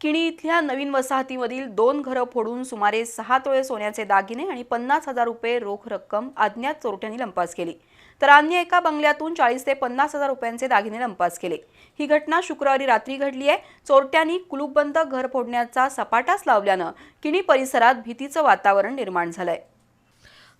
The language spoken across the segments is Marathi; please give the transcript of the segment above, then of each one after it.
किणी इथल्या नवीन वसाहतीमधील दोन घरं फोडून सुमारे सहा तोळे सोन्याचे दागिने आणि पन्नास हजार रुपये रोख रक्कम अज्ञात चोरट्यांनी लंपास केली. तर अन्य एका बंगल्यातून चाळीस ते पन्नास हजार रुपयांचे दागिने लंपास केले. ही घटना शुक्रवारी रात्री घडली आहे. चोरट्यांनी कुलूपबंद घर फोडण्याचा सपाटाच लावल्यानं किणी परिसरात भीतीचं वातावरण निर्माण झालंय.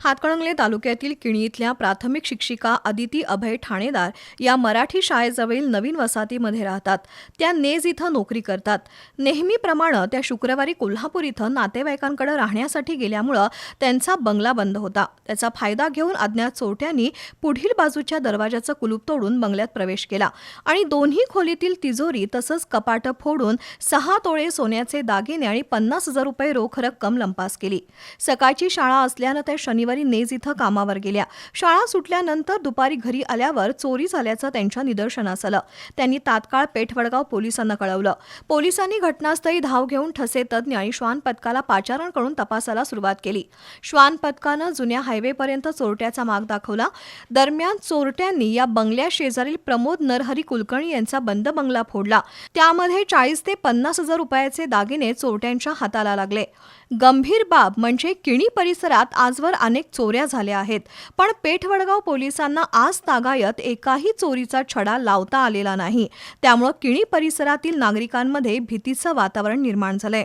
हातकणंगले तालुक्यातील किणी इथल्या प्राथमिक शिक्षिका अदिती अभय ठाणेदार या मराठी शाळेजवळील नवीन वसाहतीमध्ये राहतात. त्या नेज इथं नोकरी करतात. नेहमीप्रमाणे त्या शुक्रवारी कोल्हापूर इथं नातेवाईकांकडे राहण्यासाठी गेल्यामुळं त्यांचा बंगला बंद होता. त्याचा फायदा घेऊन अज्ञात चोरट्यांनी पुढील बाजूच्या दरवाजाचं कुलूप तोडून बंगल्यात प्रवेश केला आणि दोन्ही खोलीतील तिजोरी तसंच कपाटं फोडून सहा तोळे सोन्याचे दागिने आणि पन्नास हजार रुपये रोख रक्कम लंपास केली. सकाळची शाळा असल्यानं त्या शनिवारी नेज इथं कामावर गेल्या. शाळा सुटल्यानंतर दुपारी घरी आल्यावर चोरी झाल्याचं त्यांच्या निदर्शनास आलं त्यांनी तात्काळ पेठवडगाव पोलिसांना कळवलं. पोलिसांनी घटनास्थळी धाव घेऊन ठसे तज्ज्ञ आणि श्वान पथकाला पाचारण करून तपासाला सुरुवात केली. श्वान पथकानं जुन्या हायवेपर्यंत चोरट्याचा माग दाखवला. दरम्यान चोरट्यांनी या बंगल्या शेजारील प्रमोद नरहरी कुलकर्णी यांचा बंद बंगला फोडला. त्यामध्ये चाळीस ते पन्नास हजार रुपयाचे दागिने चोरट्यांच्या हाताला लागले. गंभीर बाब म्हणजे किणी परिसरात आजवर अनेक चोऱ्या झाल्या आहेत. पण पेठवडगाव पोलिसांना आज तागायत एकाही चोरीचा छडा लावता आलेला नाही. त्यामुळं किणी परिसरातील नागरिकांमध्ये भीतीचं वातावरण निर्माण झालंय.